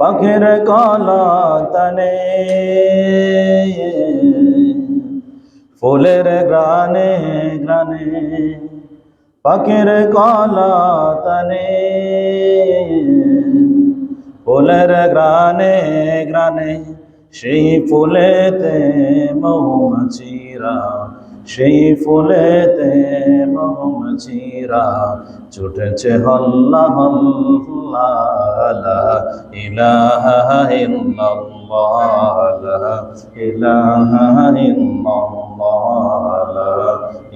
পাখির কলা তনে ফুলের গ্রানে গ্রানে পাখির কলা তনে ফুলের গ্রানে গ্রানে সেই ফুলেতে মৌমাছিরা সেই ফুলেতে মৌমাছিরা ছুটেছে, হল্লা হল্লা ইলাহা ইল্লাল্লাহ ইলাহা ইল্লাল্লাহ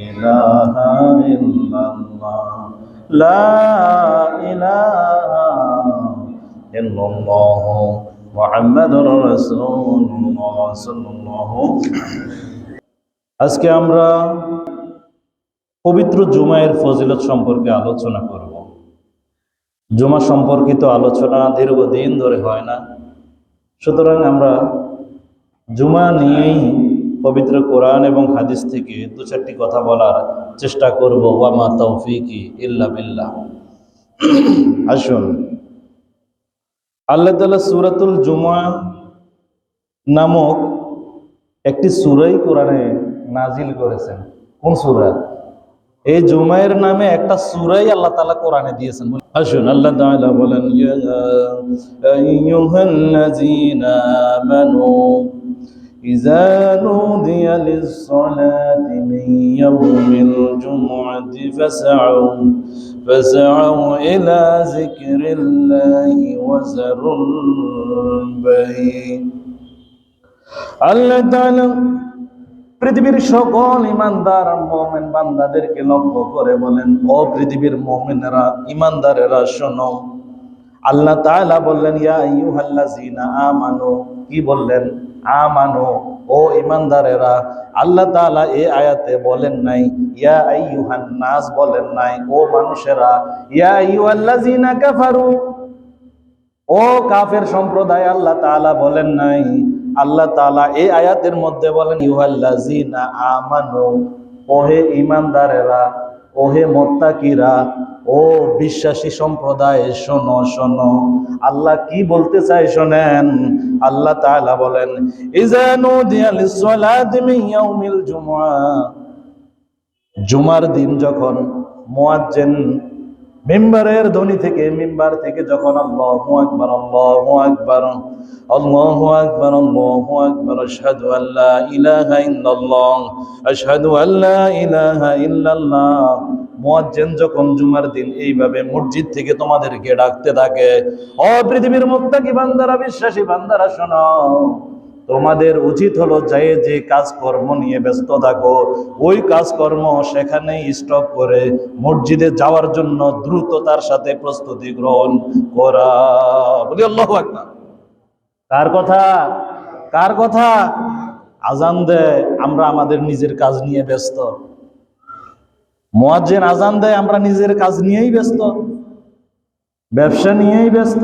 ইলাহা ইল্লাল্লাহ, লা ইলাহা ইল্লাল্লাহ, মুহাম্মাদুর রাসূলুল্লাহ, সাল্লাল্লাহু আজকে আমরা পবিত্র জুমায়ের ফজিলত সম্পর্কে আলোচনা করব। জুমা সম্পর্কিত আলোচনা দীর্ঘদিন ধরে হয় না। সুতরাং আমরা জুমা নিয়েই পবিত্র কোরআন এবং হাদিস থেকে দু চারটি কথা বলার চেষ্টা করব। ওয়ামা তৌফিকি ইল্লা বিল্লাহ। আসুন। আল্লাহ তালা সুরাতুল জুমা নামক একটি সুরাই কোরআনে নাজিল করেছেন। কোন সুরা? এই জুমাইয়ের নামে একটা সুরাই আল্লাহ তালা কোরআনে দিয়েছেন। আসুন, আল্লাহ তাআলা বলেন আইয়ুহাল্লাযীনা আমানু ইযা নুদিয়া লিস-সালাতি মিন ইয়াউমিল জুমআতি ফাসআউ ফাসআউ ইলা যিকরিল্লাহি ওয়া যারুল বাই আল্লাহ তাআলা পৃথিবীর সকল ইমানদার মোমেন বান্দাদেরকে লক্ষ্য করে বলেন, ও পৃথিবীর মোমেনেরা, ইমানদারেরা, শোনো। আল্লাহ তাআলা বললেন, ইয়া ইউ আইয়ুহাল্লাযীনা আমানু। কি বললেন? আমানু, ও ইমানদারেরা, আল্লাহ তাআলা এ আয়াতে বলেন নাই, ইয়া আইয়ুহান নাস বলেন নাই, ও মানুষেরা, ইয়া ইউ আইয়ুহাল্লাযীনা কাফারু। ও কাফের সম্প্রদায় আল্লাহ তাআলা বলেন নাই আল্লাহ তাআলা এই আয়াতের মধ্যে বলেন, ইউহাল্লাযিনা আমানু, ওহে ইমানদারেরা ওহে মোত্তাকিরা, ও বিশ্বাসী সম্প্রদায়, শোনো শোনো। আল্লাহ কি বলতে চাই শোনেন? আল্লাহ তাআলা বলেন, ইযা নুদিয়া লিস-সালাতি মিন জুমার দিন যখন মুয়াজ্জিন মিম্বারের ধ্বনি থেকে, মিম্বার থেকে যখন আল্লাহু আল্লাহু আল্লাহু আল্লাহু আশহাদু ইলাহা ইল্লাল্লাহ, আশহাদু ইলাহা ইল্লাল্লাহ। মুয়াজ্জিন যখন জুমার দিন, এইভাবে মসজিদ থেকে তোমাদেরকে ডাকতে থাকে, ও পৃথিবীর মুত্তাকি বান্দারা, বিশ্বাসী বান্দারা, শোনো। তোমাদের উচিত হলো যে যে কাজকর্ম নিয়ে ব্যস্ত থাকো। ওই কাজকর্ম সেখানেই স্টপ করে মসজিদে যাওয়ার জন্য দ্রুততার সাথে প্রস্তুতি গ্রহণ করা। বলি আল্লাহ আকবার। কার কথা? কার কথা? আজান দেয় আমরা আমাদের নিজের কাজ নিয়ে ব্যস্ত। মোয়াজ্জেন আজান দেয়, আমরা নিজের কাজ নিয়েই ব্যস্ত। ব্যবসা নিয়েই ব্যস্ত।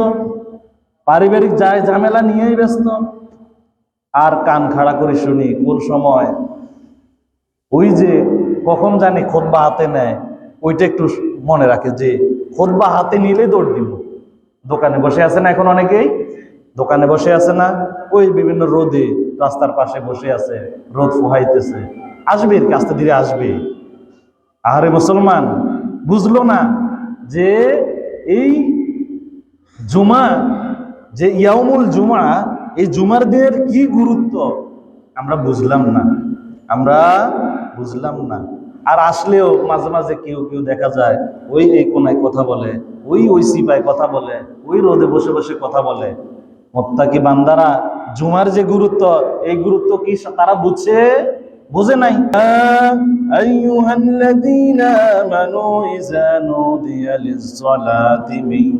পারিবারিক যায় ঝামেলা নিয়েই ব্যস্ত। আর কান খাড়া করে শুনি, কোন সময়? ওই যে কখন জানি খোদবা হাতে নেয়, ওইটা একটু মনে রাখে যে খোদবা হাতে নিলে দৌড় দিব। দোকানে বসে আছে না এখন অনেকেই? দোকানে বসে আছে না? ওই বিভিন্ন রোদে রাস্তার পাশে বসে আছে, রোদ ফুহাইতেছে। আসবে কাছতে ধীরে আসবে। আহারে মুসলমান, বুঝলো না যে এই জুমা, যে ইয়ামুল জুমা এই জুমার দিনের কি গুরুত্ব? আমরা বুঝলাম না। আমরা বুঝলাম না। আর আসলেও মাঝে মাঝে কেউ কেউ দেখা যায়, ওই এই কোনায় কথা বলে, ওই ওই সিপায় কথা বলে, ওই রোদে বসে বসে কথা বলে। মোত্তাকি বান্দারা, জুমার যে গুরুত্ব, এই গুরুত্ব কি তারা বুঝছে? বুঝে নাই। আইয়ুহাল্লাযীনা আমানু ইযা নুদিয়া লিস-সালাতি মিন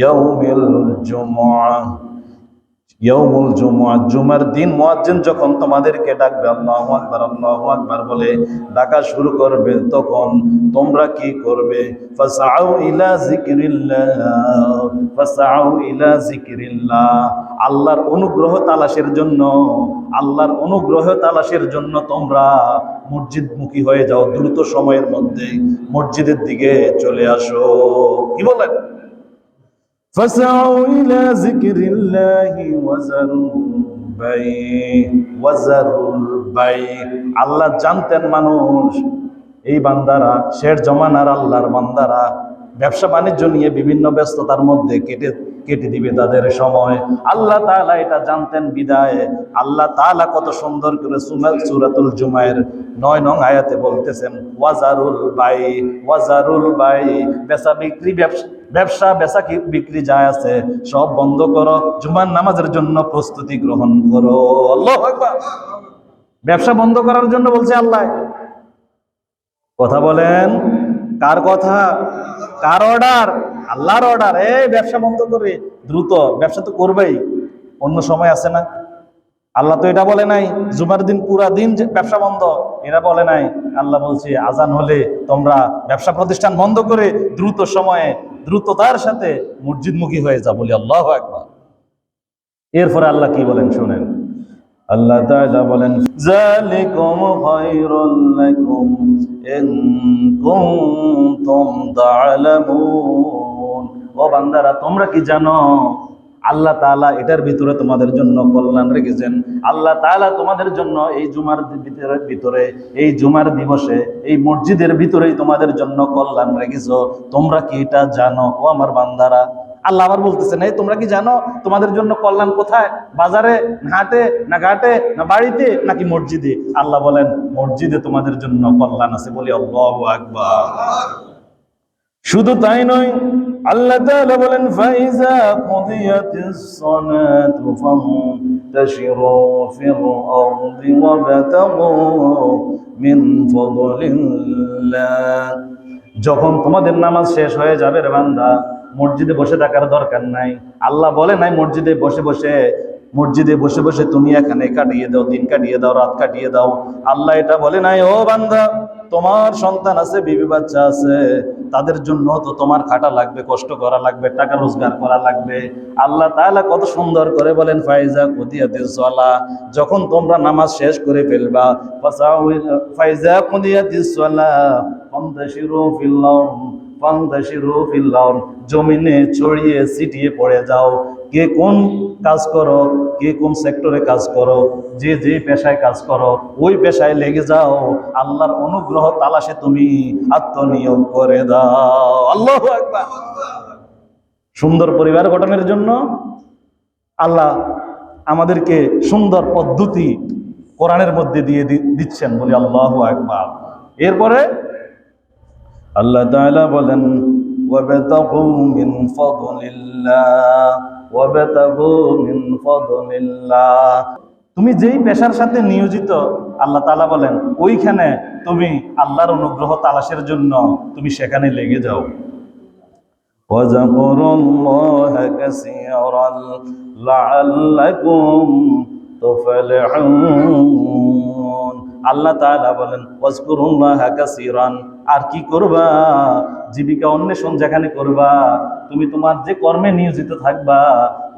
ইয়াউমিল জুমআহ ইয়াউমুল জুমআ জুমার দিন মুয়াজ্জিন যখন তোমাদেরকে ডাকবে, আল্লাহু আকবার আল্লাহু আকবার বলে ডাকা শুরু করবে, তখন তোমরা কি করবে? ফাসআউ ইলা যিকরিল্লাহ ফাসআউ ইলা যিকরিল্লাহ। আল্লাহর অনুগ্রহ তালাশের জন্য, আল্লাহর অনুগ্রহ তালাশের জন্য তোমরা মসজিদমুখী হয়ে যাও দ্রুত সময়ের মধ্যে। মসজিদের দিকে চলে আসো। কি বলেন فسعوا إلى ذكر الله وذروا البيع وذروا البيع আল্লাহ জানতেন মানুষ এই বান্দারা শের জমানার আল্লাহর বান্দারা ব্যবসা বাণিজ্য নিয়ে বিভিন্ন ব্যস্ততার মধ্যে কেটে কেটে দিবে তাদের সময়। আল্লাহ তাআলা এটা জানতেন বিদায়। আল্লাহ তাআলা কত সুন্দর করে সূরাতুল জুমায়ের নয় নং আয়াতে বলতেছেন, ওয়াজারুল বাই ওয়াজারুল বাই, বেচা বিক্রি ব্যবসা ব্যবসা বেচা বিক্রি যা আছে, সব বন্ধ করো, জুমার নামাজের জন্য প্রস্তুতি গ্রহণ করো। আল্লাহু ব্যবসা বন্ধ করার জন্য বলছে আল্লাহ। কথা বলেন। কার কথা? কার অর্ডার আল্লাহর অর্ডার এই ব্যবসা বন্ধ করে। দ্রুত। ব্যবসা তো করবেই। অন্য সময় আছে না। আল্লাহ তো এটা বলে নাই। জুমার দিন পুরা দিন ব্যবসা বন্ধ। এরা বলে নাই। আল্লাহ বলছে, আজান হলে তোমরা ব্যবসা প্রতিষ্ঠান বন্ধ করে দ্রুত সময়ে, দ্রুততার সাথে মসজিদমুখী হয়ে যা বলি আল্লাহ একবার এরপরে আল্লাহ কি বলেন? শুনেন। আল্লাহ তাআলা বলেন খায়রুল লাকুম ইন কুনতুম তা'লামুন ও বান্দারা, তোমরা কি জানো, আল্লাহ তাআলা এটার ভিতরে তোমাদের জন্য কল্যাণ রেখেছেন। আল্লাহ তাআলা তোমাদের জন্য এই জুমার ভিতরে, এই জুমার দিবসে, এই মসজিদের ভিতরেই তোমাদের জন্য কল্যাণ রেখেছো। তোমরা কি এটা জানো, ও আমার বান্দারা? আল্লাহ আবার বলতেছে না তোমরা কি জানো তোমাদের জন্য কল্যাণ কোথায়? বাজারে হাটে, না ঘাটে, না বাড়িতে, নাকি মসজিদে? আল্লাহ বলেন, মসজিদে তোমাদের জন্য কল্যাণ আছে। বলি, আল্লাহু আকবার। শুধু তাই নয়, আল্লাহ বলেন যখন তোমাদের নামাজ শেষ হয়ে যাবে রে বান্দা মসজিদে বসে থাকার দরকার নাই। আল্লাহ বলে নাই, মসজিদে বসে বসে, মসজিদে বসে বসে তুমি এখানে কাটিয়ে দাও, দিন কাটিয়ে দাও, রাত কাটিয়ে দাও। আল্লাহ এটা বলে নাই, ও বান্দা, তোমার সন্তান আছে, বিবি বাচ্চা আছে, তাদের জন্য তো তোমার খাটা লাগবে, কষ্ট করা লাগবে, টাকা রোজগার করা লাগবে। আল্লাহ তাআলা কত সুন্দর করে বলেন, ফাইজা কুদিয়াতে সলা যখন তোমরা নামাজ শেষ করে ফেলবা ফাইজা কুদিয়াতে সলা জমিনে ছড়িয়ে ছিটিয়ে পড়ে যাও। কে কোন কাজ করো, কে কোন সেক্টরে কাজ করো, যে যে পেশায় কাজ করো, ওই পেশায় লেগে যাও। আল্লাহর অনুগ্রহ তালাশে তুমি আত্মনিয়োগ করে দাও। আল্লাহ একবার সুন্দর পরিবার গঠনের জন্য আল্লাহ আমাদেরকে সুন্দর পদ্ধতি কোরআনের মধ্যে দিয়ে দিচ্ছেন বলি আল্লাহ একবার এরপরে আল্লাহ তাআলা বলেন ওয়াবতাগু মিন ফাদলিল্লাহ ওয়াবতাগু মিন ফাদলিল্লাহ তুমি যেই পেশার সাথে নিয়োজিত আল্লাহ তাআলা বলেন ওইখানে তুমি আল্লাহর অনুগ্রহ তালাশের জন্য তুমি সেখানে লেগে যাও وذكروا الله كثيرا لعلكم تفلحون আল্লাহ তাআলা বলেন ওয়াজকুরুল্লাহ কাসীরান আর কি করবা? জীবিকা অন্বেষণ যেখানে করবা, তুমি তোমার যে কর্মে নিয়োজিত থাকবা,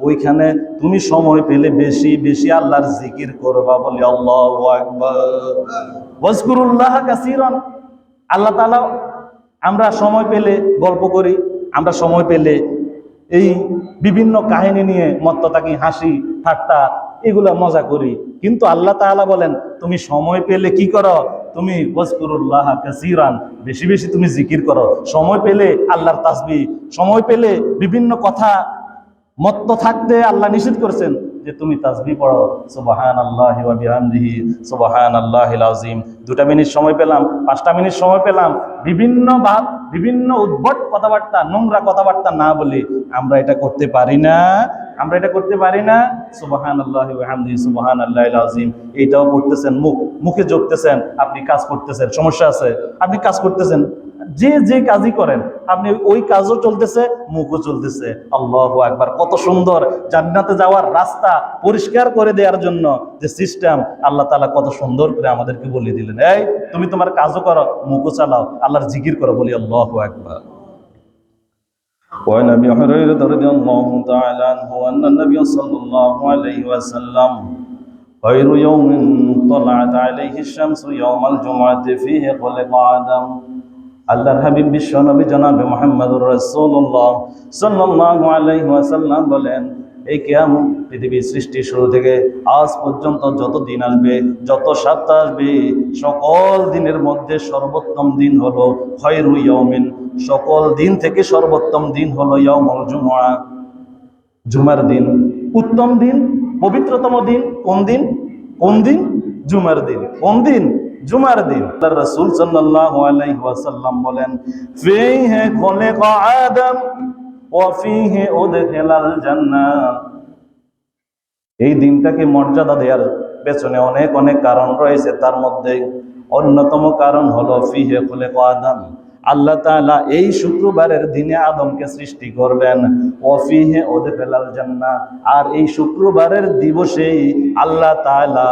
ওইখানে তুমি সময় পেলে বেশি বেশি আল্লাহর জিকির করবা বলে আল্লাহু ওয়াজকুরুল্লাহ কাসীরান। আল্লাহ তাআলা আমরা সময় পেলে গল্প করি, আমরা সময় পেলে এই বিভিন্ন কাহিনী নিয়ে মত্ত থাকি হাসি ঠাট্টা এগুলা মজা করি। কিন্তু আল্লাহ তাআলা বলেন, তুমি সময় পেলে কি করো? তুমি ওয়াজকুরুল্লাহ কাসীরান। বেশি বেশি তুমি জিকির করো। সময় পেলে আল্লাহর তাসবি সময় পেলে বিভিন্ন কথা মত্ত থাকতে আল্লাহ নিষেধ করেছেন যে, তুমি তাসবিহ পড়ো। সুবাহান আল্লাহ বিহামদিহি। সুবাহান আল্লাহ আজিম দুটা মিনিট সময় পেলাম, পাঁচটা মিনিট সময় পেলাম। বিভিন্ন ভাব, বিভিন্ন উদ্ভট কথাবার্তা, নোংরা কথাবার্তা না বলে আমরা এটা করতে পারি না। আমরা এটা করতে পারি না। সুবাহান আল্লাহ সুবাহান আল্লাহ আজিম এইটাও করতেছেন মুখ, মুখে জপতেছেন, আপনি কাজ করতেছেন। সমস্যা আছে? আপনি কাজ করতেছেন, যে যে কাজই করেন, আপনি ওই কাজও চলতেছে, মুখও চলতেছে। আল্লাহ একবার কত সুন্দর। জান্নাতে যাওয়ার রাস্তা পরিষ্কার করে দেওয়ার জন্য যে সিস্টেম, আল্লাহ তাআলা কত সুন্দর করে আমাদেরকে বলে দিলেন। এই, তুমি তোমার কাজও করো, মুখও চালাও, আল্লাহর জিকির করো, বলি আল্লাহ একবার وعن ابي هريره رضي الله تعالى عنه ان النبي صلى الله عليه وسلم خير يوم طلعت عليه الشمس يوم الجمعه فيه خلق ادم আল্লাহর হাবিব বিশ্ব নবী জনাবে মোহাম্মদুর রাসূলুল্লাহ সাল্লাল্লাহু আলাইহি ওয়াসাল্লাম বলেন এই কিয়াম পৃথিবীর সৃষ্টি শুরু থেকে আজ পর্যন্ত যত দিন আসবে, যত সপ্তাহ আসবে, সকল দিনের মধ্যে সর্বোত্তম দিন হলো খয়রু ইয়াউমিন। সকল দিন থেকে সর্বোত্তম দিন হলো ইয়াউমুল জুমআ। জুমার দিন উত্তম দিন, পবিত্রতম দিন, কোন দিন? কোন দিন? জুমার দিন। কোন দিন? জুমার দিন। আল্লাহ রাসূল সাল্লাল্লাহু আলাইহি ওয়াসাল্লাম বলেন ফীহি খুলিকা আদম ওয়া ফীহি উদখিলাল জান্নাহ এই দিনটাকে মর্যাদা দেওয়ার পেছনে অনেক অনেক কারণ রয়েছে। তার মধ্যে অন্যতম কারণ হলো, ফিহে খুলিকা আদম। আল্লাহ তাআলা এই শুক্রবারের দিনে আদমকে সৃষ্টি করলেন ওফিহে ওদে ফেলাল জান্না আর এই শুক্রবারের দিবসেই আল্লাহ তাআলা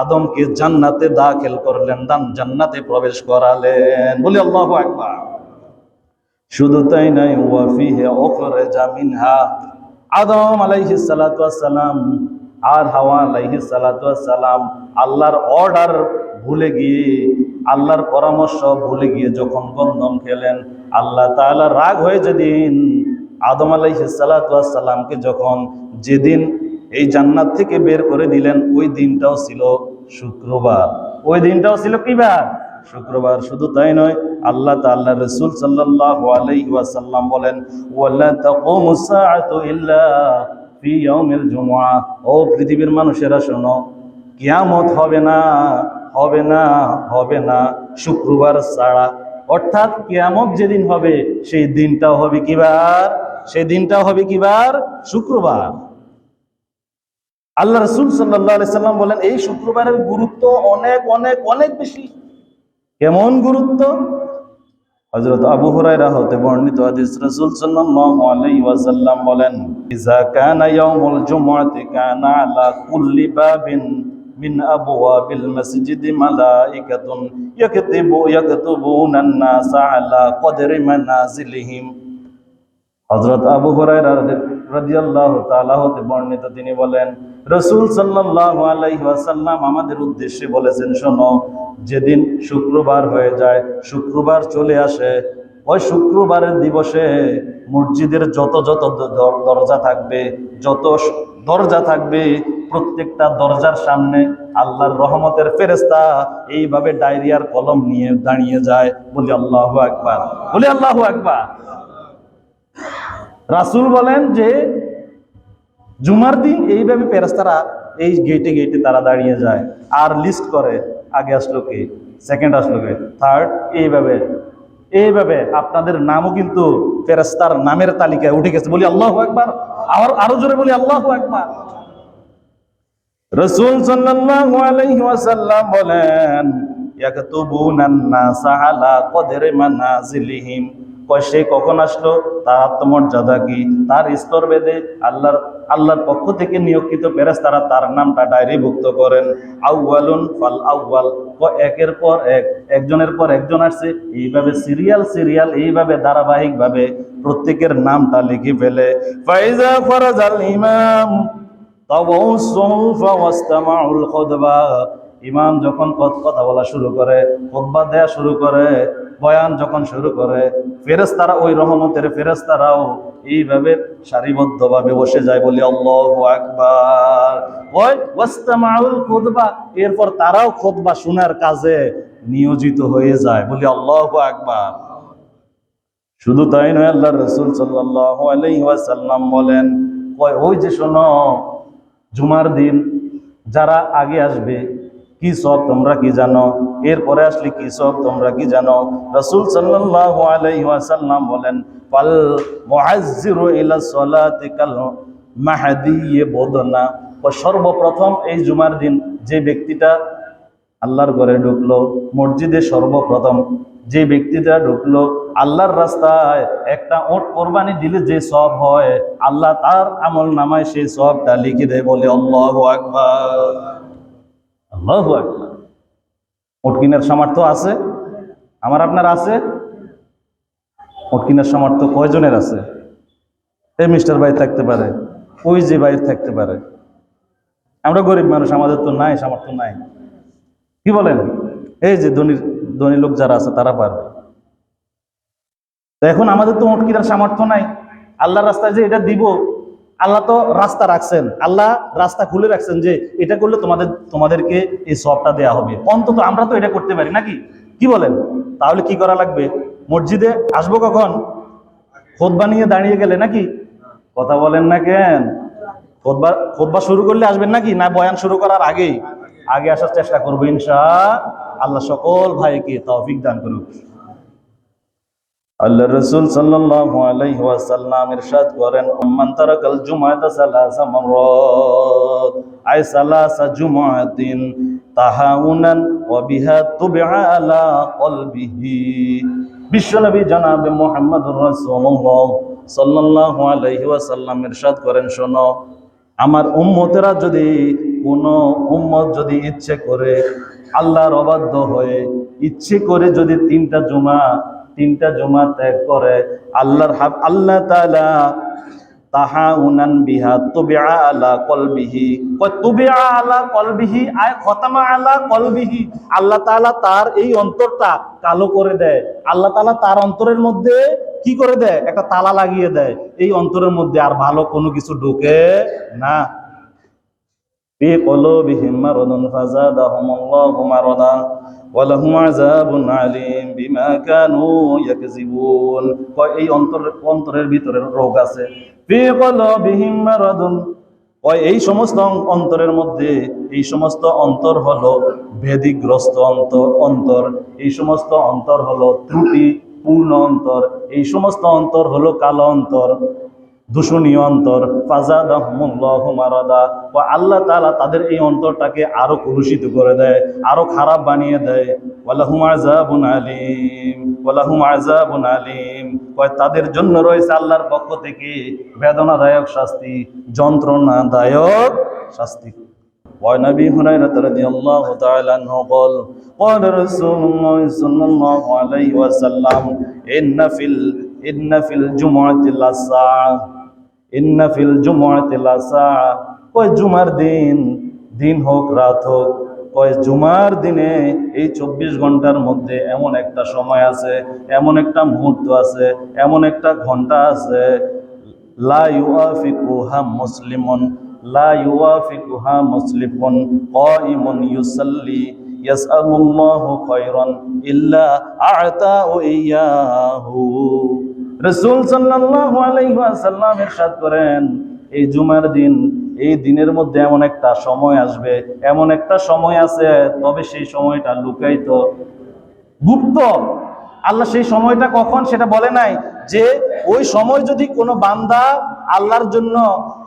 আদমকে জান্নাতে দাখিল করলেন দান জান্নাতে প্রবেশ করালেন। বলি আল্লাহু আকবার। শুধু তাই নয় ওয়াফিহে ওখরে জামিনহা আদম আলাইহিস সালাতু ওয়াসসালাম আর হাওয়া আলাইহিস সালাতু ওয়াসসালাম আল্লাহর অর্ডার ভুলে গিয়ে, আল্লাহর পরামর্শ ভুলে গিয়ে যখন গন্ধম খেলেন, আল্লাহ তাআলা রাগ হয়ে যেদিন আদম আলাইহিস সালাতু ওয়াসসালামকে যখন যেদিন এই জান্নাত থেকে বের করে দিলেন, ওই দিনটাও ছিল শুক্রবার। ওই দিনটাও ছিল কি বার? শুক্রবার শুধু তাই নয়, আল্লাহ তাআলা রাসূল ওয়াসাল্লাম বলেন ও পৃথিবীর মানুষেরা শোনো, কিয়ামত হবে না হবে না হবে না, শুক্রবার ছাড়া। অর্থাৎ কিয়ামত যেদিন হবে, সেই দিনটা হবে কিবার? সেই দিনটা হবে কিবার? শুক্রবার। আল্লাহ রসুল সাল্লাহ সাল্লাম বলেন, এই শুক্রবারের গুরুত্ব অনেক অনেক অনেক বেশি। কেমন গুরুত্ব? হযরত আবু হুরায়রা হতে বর্ণিত হাদিস রাসূল সাল্লাল্লাহু আলাইহি ওয়াসাল্লাম বলেন ইজা কানা ইয়াউমুল জুমআতি কানা আলা কুল্লি বাবিন মিন আবওয়াবিল মাসজিদি মালাইকাতুন ইয়াকতুবু, ইয়াকতুবুনা আন-নাসা আলা কদরি মানাজিলিহিম। হযরত আবু হুরায়রা রাদিয়াল্লাহু তাআলা হতে বর্ণিত, তিনি বলেন, রাসূল সাল্লাল্লাহু আলাইহি ওয়াসাল্লাম আমাদের উদ্দেশ্যে বলেছেন, শোনো, যেদিন শুক্রবার হয়ে যায়, শুক্রবার চলে আসে। ওই শুক্রবারের দিবসে মসজিদের যত যত দরজা থাকবে, যত দরজা থাকবে, প্রত্যেকটা দরজার সামনে আল্লাহর রহমতের ফেরেস্তা এইভাবে ডায়রিয়ার কলম নিয়ে দাঁড়িয়ে যায়। বলি আল্লাহু আকবার, বলি আল্লাহু আকবার। রাসূল বলেন যে, জুমার দিন এইভাবে ফেরেস্তারা এই গেটে গেটে তারা দাঁড়িয়ে যায়। আর লিস্ট করে, আগে আসলো কে? সেকেন্ড আসলো কে? থার্ড এইভাবে। এইভাবে আপনাদের নামও কিন্তু ফেরেস্তার নামের তালিকায় উঠে গেছে। বলি আল্লাহ একবার আর, আরও জোরে বলি আল্লাহ একবার রসুল ওয়াসাল্লাম বলেন সে কখন আসলো? তার আত্মমর্যাদা কি? তার স্তর বেদে আল্লাহর আল্লাহর পক্ষ থেকে নিয়োগিত তারা তার নামটা ডায়েরিভুক্ত করেন। আউয়ালুন ফাল আউয়াল। ক একের পর এক, একজনের পর একজন আসছে। এইভাবে সিরিয়াল সিরিয়াল এইভাবে ধারাবাহিকভাবে প্রত্যেকের নামটা লিখে ফেলে। ফাইজা ফরাজাল ইমাম ইমাম যখন কথা বলা শুরু করে খোদবা দেয়া শুরু করে বয়ান যখন শুরু করে ফেরেস্তারা ওই রহমতের ফেরেস্তারাও এইভাবে সারিবদ্ধভাবে বসে যায় বলি, আল্লাহু আকবার। এরপর তারাও খুতবা শোনার কাজে নিয়োজিত হয়ে যায় বলি, আল্লাহু আকবার। শুধু তাই নয় আল্লাহ রসুল ওয়াসাল্লাম বলেন ওই যে শোনো, জুমার দিন যারা আগে আসবে কি সব তোমরা কি জানো? এরপরে আসলে কি সব তোমরা কি জানো? রসুল ওয়াসাল্লাম বলেন, ফাল মুআজ্জিরু ইলা সালাতি কাল মাহদি বদনা। ও সর্বপ্রথম এই জুমার দিন যে ব্যক্তিটা আল্লাহর ঘরে ঢুকলো, মসজিদে সর্বপ্রথম যে ব্যক্তিটা ঢুকলো, আল্লাহর রাস্তায় একটা ওট কোরবানি দিলে যে সব হয়, আল্লাহ তার আমল নামায় সেই সবটা লিখে দেয় বলে, আল্লাহ আকবার। আল্লাহ ওট সামর্থ্য আছে? আমার আপনার আছে? ওট কিনার সামর্থ্য কয়জনের আছে? এই মিস্টার ভাই থাকতে পারে, ওই যে ভাই থাকতে পারে। আমরা গরিব মানুষ, আমাদের তো নাই, সামর্থ্য নাই। কি বলেন? এই যে ধনী ধনী লোক যারা আছে, তারা পারবে। এখন আমাদের তো উঁট কেনার সামর্থ্য নাই। আল্লাহর রাস্তায় যে এটা দিব আল্লাহ তো রাস্তা রাখছেন, আল্লাহ রাস্তা খুলে রাখছেন যে এটা করলে তোমাদের, তোমাদেরকে এই সবটা দেয়া হবে। অন্তত আমরা তো এটা করতে পারি, নাকি? কি বলেন? তাহলে কি করা লাগবে? মসজিদে আসব কখন? খোদবা নিয়ে দাঁড়িয়ে গেলে নাকি? কথা বলেন না কেন? খোদবা খোদবা শুরু করলে আসবেন নাকি? না বয়ান শুরু করার আগেই? আগে আসার চেষ্টা করব ইনশা আল্লাহ সকল ভাইকে তৌফিক দান করুক। আল্লাহ রসুল সাল্লাল্লাহু আলাইহি ওয়াসাল্লাম ইরশাদ করেন মান তারাকাল জুমআতা সালাসা মাররাত। আই সালাসা জুমআতিন তাহাউনান ওয়া বিহা তুবিআ আলা কলবিহি। বিশ্বনবী জনাবে মুহাম্মদুর রাসূলুল্লাহ সাল্লাল্লাহু আলাইহি ওয়াসাল্লাম ইরশাদ করেন, শোনো, আমার উম্মতেরা যদি কোন উম্মত যদি ইচ্ছে করে আল্লাহর অবাধ্য হয়ে, ইচ্ছে করে যদি তিনটা জুমা তিনটা জমা ত্যাগ করে, আল্লাহর হাব আল্লাহ তাহা উনান বিহা তুবিআ আলা কলবিহি। তুবিআ আলা কলবিহি? আয়, খতামা আলা কলবিহি। আল্লাহ তাআলা তার এই অন্তরটা কালো করে দেয়। আল্লাহ তাআলা তার অন্তরের মধ্যে কি করে দেয়? একটা তালা লাগিয়ে দেয়। এই অন্তরের মধ্যে আর ভালো কোনো কিছু ঢোকে না। في قلوبهم مرض فزادهم الله مرضا ولهم عذاب عليم بما كانوا يكذبون কয় এই অন্তর অন্তরের ভিতরে রোগ আছে في قلوبهم مرض কয় এই সমস্ত অং- অন্তরের মধ্যে এই সমস্ত অন্তর হলো ভেদিগ্রস্ত অন্তর অন্তর এই সমস্ত অন্তর হলো ত্রুটি পূর্ণ অন্তর এই সমস্ত অন্তর হলো কালো অন্তর দূষণীয় অন্তর ফাজাদাহমুল্লাহু মারাদা ও আল্লাহ তাআলা তাদের এই অন্তরটাকে আরো কলুষিত করে দেয় আরো খারাপ বানিয়ে দেয় ওয়ালাহুম আযাবুন আলীম ওয়ালাহুম আযাবুন আলীম কয় তাদের জন্য রয়েছে আল্লাহর পক্ষ থেকে বেদনাদায়ক শাস্তি যন্ত্রণাদায়ক শাস্তি وعن ابي هريره رضي الله تعالى عنه قال قال رسول الله صلى الله عليه وسلم ان في ال... ان في الجمعه لساعه ইন্না ফিল জুমাতে লাসা জুমার দিন? দিন হোক, রাত হোক। কয় জুমার দিনে এই চব্বিশ ঘণ্টার মধ্যে এমন একটা সময় আছে, এমন একটা মুহূর্ত আছে, এমন একটা ঘণ্টা আছে। লা ইউআফিকুহা মুসলিমুন, লা ইউআফিকুহা মুসলিমুন, কাইমুন ইউসাল্লি, ইয়াসআলুল্লাহু খায়রান, ইল্লা আ'তাহু ইয়াহু। রাসূল সাল্লাহ আলাইসাল্লাম এরশাদ করেন, এই জুমার দিন, এই দিনের মধ্যে এমন একটা সময় আসবে, এমন একটা সময় আছে, তবে সেই সময়টা লুকায়িত। গুপ্ত, আল্লাহ সেই সময়টা কখন সেটা বলে নাই, যে ওই সময় যদি কোনো বান্দা আল্লাহর জন্য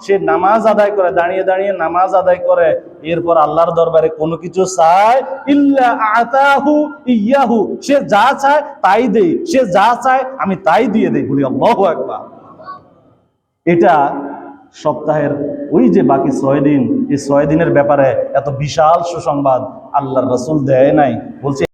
সে নামাজ আদায় করে, দাঁড়িয়ে দাঁড়িয়ে নামাজ আদায় করে, এরপর আল্লাহর দরবারে কোনো কিছু চায়, ইল্লা আতাহু ইয়াহু, সে যা চায় তাই দেই, সে যা চায় আমি তাই দিয়ে দেই, বলি আল্লাহু আকবার। এটা সপ্তাহের ওই যে বাকি ছয় দিন, এই ছয় দিনের ব্যাপারে এত বিশাল সুসংবাদ আল্লাহর রসুল দেয় নাই, বলছে